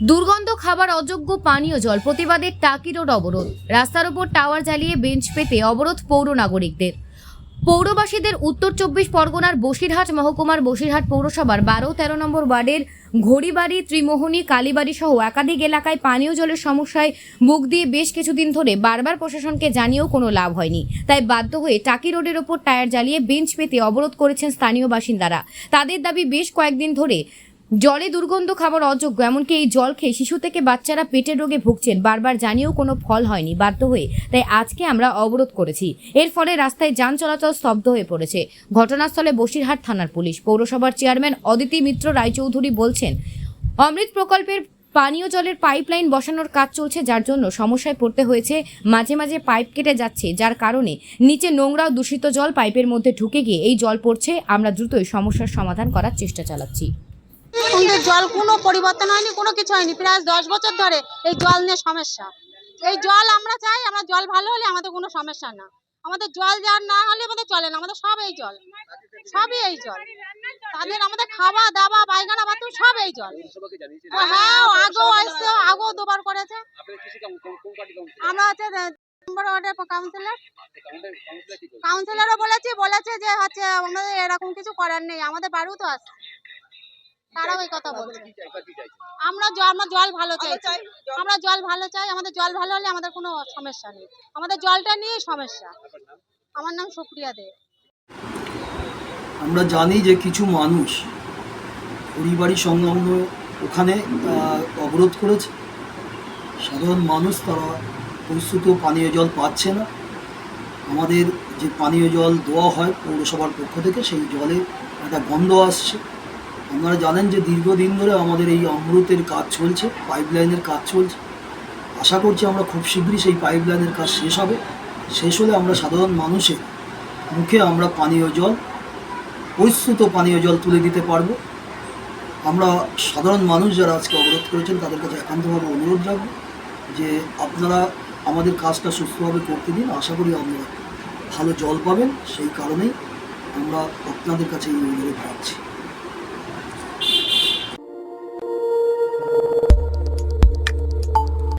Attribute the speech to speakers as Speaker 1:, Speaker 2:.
Speaker 1: দুর্গন্ধ খাবার অযোগ্য পানীয় জল প্রতিবাদে টাকি রোড অবরোধ। রাস্তার ওপর টাওয়ার জ্বালিয়ে বেঞ্চ পেতে অবরোধ পৌর নাগরিকদের। পৌরবাসীদের উত্তর চব্বিশ পরগনার বসিরহাট মহকুমার বসিরহাট পৌরসভার বারো, তেরো নম্বর ওয়ার্ডের ঘড়িবাড়ি, ত্রিমোহনী, কালীবাড়ি সহ একাধিক এলাকায় পানীয় জলের সমস্যায় মুখ দিয়ে বেশ কিছুদিন ধরে বারবার প্রশাসনকে জানিয়েও কোনো লাভ হয়নি। তাই বাধ্য হয়ে টাকি রোডের ওপর টায়ার জ্বালিয়ে বেঞ্চ পেতে অবরোধ করেছেন স্থানীয় বাসিন্দারা। তাদের দাবি বেশ কয়েকদিন ধরে জলে দুর্গন্ধ খাবার অযোগ্য, এমনকি এই জল খেয়ে শিশু থেকে বাচ্চারা পেটের রোগে ভুগছেন। বারবার জানিয়েও কোনো ফল হয়নি, বাধ্য হয়ে। তাই আজকে আমরা অবরোধ করেছি। এর ফলে রাস্তায় যান চলাচল স্তব্ধ হয়ে পড়েছে। ঘটনাস্থলে বসিরহাট থানার পুলিশ। পৌরসভার চেয়ারম্যান অদিতি মিত্র রায়চৌধুরী বলছেন, অমৃত প্রকল্পের পানীয় জলের পাইপলাইন বসানোর কাজ চলছে, যার জন্য সমস্যায় পড়তে হয়েছে। মাঝে মাঝে পাইপ কেটে যাচ্ছে, যার কারণে নিচে নোংরা দূষিত জল পাইপের মধ্যে ঢুকে গিয়ে এই জল পড়ছে। আমরা দ্রুতই সমস্যার সমাধান করার চেষ্টা চালাচ্ছি।
Speaker 2: কিন্তু জল কোনো পরিবর্তন হয়নি, কোনো কিছু হয়নি। প্রায় দশ বছর ধরে এই জল নিয়ে সমস্যা। এই জল আমরা চাই, আমরা জল ভালো হলে আমাদের কোনো সমস্যা না। আমাদের জল যার না হলে আমাদের চলে না, আমাদের সব এই জল। সবই এই জল। তাদের আমাদের খাওয়া, দাওয়া, পায়খানা, বাথরুম সব এই জল। হ্যাঁ আগেও আসছে, আগেও দুবার করেছে। আমরা হচ্ছে নম্বর কাউন্সিলর বলেছি, বলেছে যে হচ্ছে আমাদের এরকম কিছু করার নেই, আমাদের বাড়িও তো আছে। তারাও এই কথা বলছে।
Speaker 3: চাই
Speaker 2: আমরা আমরা জল ভালো চাইছি। আমরা জল ভালো চাই আমাদের জল ভালো হলে আমাদের কোনো সমস্যা নেই। আমাদের জলটা নিয়েই সমস্যা। আমার নাম সুপ্রিয়া দে।
Speaker 4: আমরা জানি যে কিছু মানুষ পরিবারই সংলগ্ন ওখানে আহ, অবরোধ করেছে। সাধারণ মানুষ তারা পরিশ্রুত পানীয় জল পাচ্ছে না। আমাদের যে পানীয় জল দেওয়া হয় পৌরসভার পক্ষ থেকে সেই জলে একটা গন্ধ আসছে। আপনারা জানেন যে দীর্ঘদিন ধরে আমাদের এই অমৃতের কাজ চলছে, পাইপলাইনের কাজ চলছে। আশা করছি আমরা খুব শীঘ্রই সেই পাইপলাইনের কাজ শেষ হবে। শেষ হলে আমরা সাধারণ মানুষের মুখে আমরা পানীয় জল, পরিশ্রুত পানীয় জল তুলে দিতে পারব। আমরা সাধারণ মানুষ যারা আজকে অবরোধ করেছেন, তাদের কাছে একান্তভাবে অনুরোধ রাখব যে আপনারা আমাদের কাজটা সুস্থভাবে করতে দিন। আশা করি আপনারা ভালো জল পাবেন। সেই কারণেই আমরা আপনাদের কাছে এই অনুরোধ রাখছি।